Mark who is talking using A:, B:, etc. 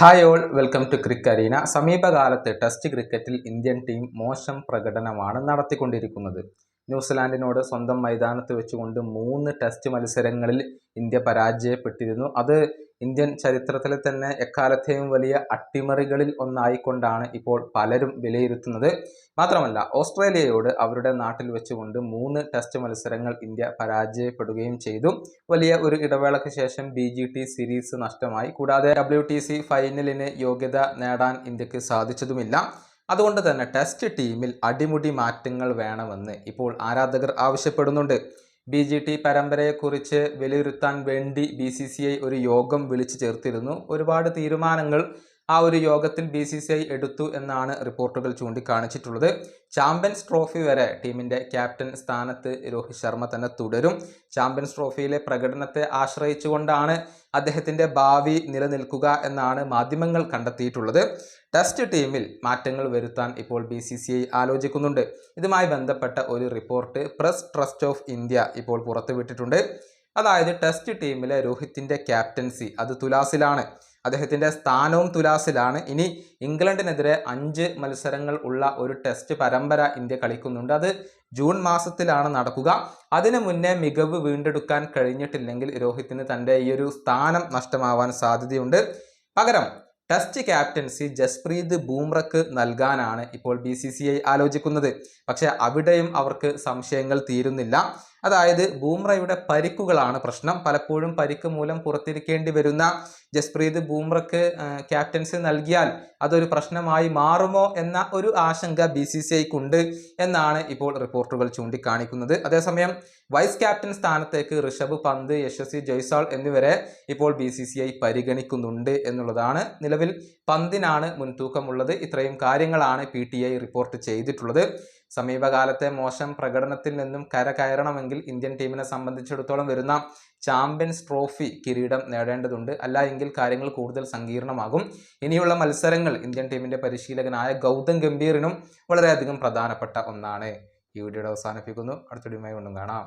A: Hi all welcome to crick arena സമീപകാലത്ത് test ക്രിക്കറ്റിൽ Indian team മോശം പ്രകടനമാണ് നടത്തിക്കൊണ്ടിരിക്കുന്നത്. ന്യൂസിലാൻഡിനോട് സ്വന്തം മൈതാനത്ത് വെച്ചുകൊണ്ട് മൂന്ന് ടെസ്റ്റ് മത്സരങ്ങളിൽ ഇന്ത്യ പരാജയപ്പെട്ടിരുന്നു. അത് ഇന്ത്യൻ ചരിത്രത്തിലെ തന്നെ എക്കാലത്തെയും വലിയ അട്ടിമറികളിൽ ഒന്നായിക്കൊണ്ടാണ് ഇപ്പോൾ പലരും വിലയിരുത്തുന്നത്. മാത്രമല്ല ഓസ്ട്രേലിയയോട് അവരുടെ നാട്ടിൽ വെച്ചുകൊണ്ട് മൂന്ന് ടെസ്റ്റ് മത്സരങ്ങൾ ഇന്ത്യ പരാജയപ്പെടുകയും ചെയ്തു. വലിയ ഒരു ഇടവേളയ്ക്ക് ശേഷം ബി ജി ടി സീരീസ് നഷ്ടമായി. കൂടാതെ ഡബ്ല്യു ടി സി ഫൈനലിന് യോഗ്യത നേടാൻ ഇന്ത്യയ്ക്ക് സാധിച്ചതുമില്ല. അതുകൊണ്ട് തന്നെ ടെസ്റ്റ് ടീമിൽ അടിമുടി മാറ്റങ്ങൾ വേണമെന്ന് ഇപ്പോൾ ആരാധകർ ആവശ്യപ്പെടുന്നുണ്ട്. ബി ജി ടി പരമ്പരയെക്കുറിച്ച് വിലയിരുത്താൻ വേണ്ടി ബി സി സി ഐ ഒരു യോഗം വിളിച്ചു ചേർത്തിരുന്നു. ഒരുപാട് തീരുമാനങ്ങൾ ആ ഒരു യോഗത്തിൽ ബി സി സി ഐ എടുത്തു എന്നാണ് റിപ്പോർട്ടുകൾ ചൂണ്ടിക്കാണിച്ചിട്ടുള്ളത്. ചാമ്പ്യൻസ് ട്രോഫി വരെ ടീമിന്റെ ക്യാപ്റ്റൻ സ്ഥാനത്ത് രോഹിത് ശർമ്മ തന്നെ തുടരും. ചാമ്പ്യൻസ് ട്രോഫിയിലെ പ്രകടനത്തെ ആശ്രയിച്ചുകൊണ്ടാണ് അദ്ദേഹത്തിന്റെ ഭാവി നിലനിൽക്കുക എന്നാണ് മാധ്യമങ്ങൾ കണ്ടെത്തിയിട്ടുള്ളത്. ടെസ്റ്റ് ടീമിൽ മാറ്റങ്ങൾ വരുത്താൻ ഇപ്പോൾ ബി സി സി ഐ ആലോചിക്കുന്നുണ്ട്. ഇതുമായി ബന്ധപ്പെട്ട ഒരു report press trust of India ഇപ്പോൾ പുറത്തുവിട്ടിട്ടുണ്ട്. അതായത് ടെസ്റ്റ് ടീമിലെ രോഹിത്തിന്റെ ക്യാപ്റ്റൻസി അത് തുലാസിലാണ്. അദ്ദേഹത്തിന്റെ സ്ഥാനവും തുലാസിലാണ്. ഇനി ഇംഗ്ലണ്ടിനെതിരെ അഞ്ച് മത്സരങ്ങൾ ഉള്ള ഒരു ടെസ്റ്റ് പരമ്പര ഇന്ത്യ കളിക്കുന്നുണ്ട്. അത് ജൂൺ മാസത്തിലാണ് നടക്കുക. അതിനു മുന്നേ മികവ് വീണ്ടെടുക്കാൻ കഴിഞ്ഞിട്ടില്ലെങ്കിൽ രോഹിത്തിന് തന്റെ ഈ ഒരു സ്ഥാനം നഷ്ടമാവാൻ സാധ്യതയുണ്ട്. പകരം ടെസ്റ്റ് ക്യാപ്റ്റൻസി ജസ്പ്രീത് ബൂംറക്ക് നൽകാനാണ് ഇപ്പോൾ ബി ആലോചിക്കുന്നത്. പക്ഷേ അവിടെയും അവർക്ക് സംശയങ്ങൾ തീരുന്നില്ല. അതായത് ബൂംറയുടെ പരിക്കുകളാണ് പ്രശ്നം. പലപ്പോഴും പരിക്ക് മൂലം പുറത്തിരിക്കേണ്ടി വരുന്ന ജസ്പ്രീത് ബൂംറക്ക് ക്യാപ്റ്റൻസി നൽകിയാൽ അതൊരു പ്രശ്നമായി മാറുമോ എന്ന ഒരു ആശങ്ക ബി സി സി ഐക്കുണ്ട് എന്നാണ് ഇപ്പോൾ റിപ്പോർട്ടുകൾ ചൂണ്ടിക്കാണിക്കുന്നത്. അതേസമയം വൈസ് ക്യാപ്റ്റൻ സ്ഥാനത്തേക്ക് ഋഷഭ് പന്ത് യശസ്വി ജയ്സാൾ എന്നിവരെ ഇപ്പോൾ ബി സി സി ഐ പരിഗണിക്കുന്നുണ്ട് എന്നുള്ളതാണ് നിലവിൽ പന്തിനാണ് മുൻതൂക്കമുള്ളത്. ഇത്രയും കാര്യങ്ങളാണ് പി ടി ഐ റിപ്പോർട്ട് ചെയ്തിട്ടുള്ളത്. സമീപകാലത്തെ മോശം പ്രകടനത്തിൽ നിന്നും കരകയറണമെങ്കിൽ ഇന്ത്യൻ ടീമിനെ സംബന്ധിച്ചിടത്തോളം വരുന്ന ചാമ്പ്യൻസ് ട്രോഫി കിരീടം നേടേണ്ടതുണ്ട്. അല്ല എങ്കിൽ കാര്യങ്ങൾ കൂടുതൽ സങ്കീർണമാകും. ഇനിയുള്ള മത്സരങ്ങൾ ഇന്ത്യൻ ടീമിന്റെ പരിശീലകനായ ഗൗതം ഗംഭീറിനും വളരെയധികം പ്രധാനപ്പെട്ട ഒന്നാണ്. ഈ വീഡിയോയുടെ അവസാനിപ്പിക്കുന്നു. അടുത്ത കൊണ്ടും കാണാം.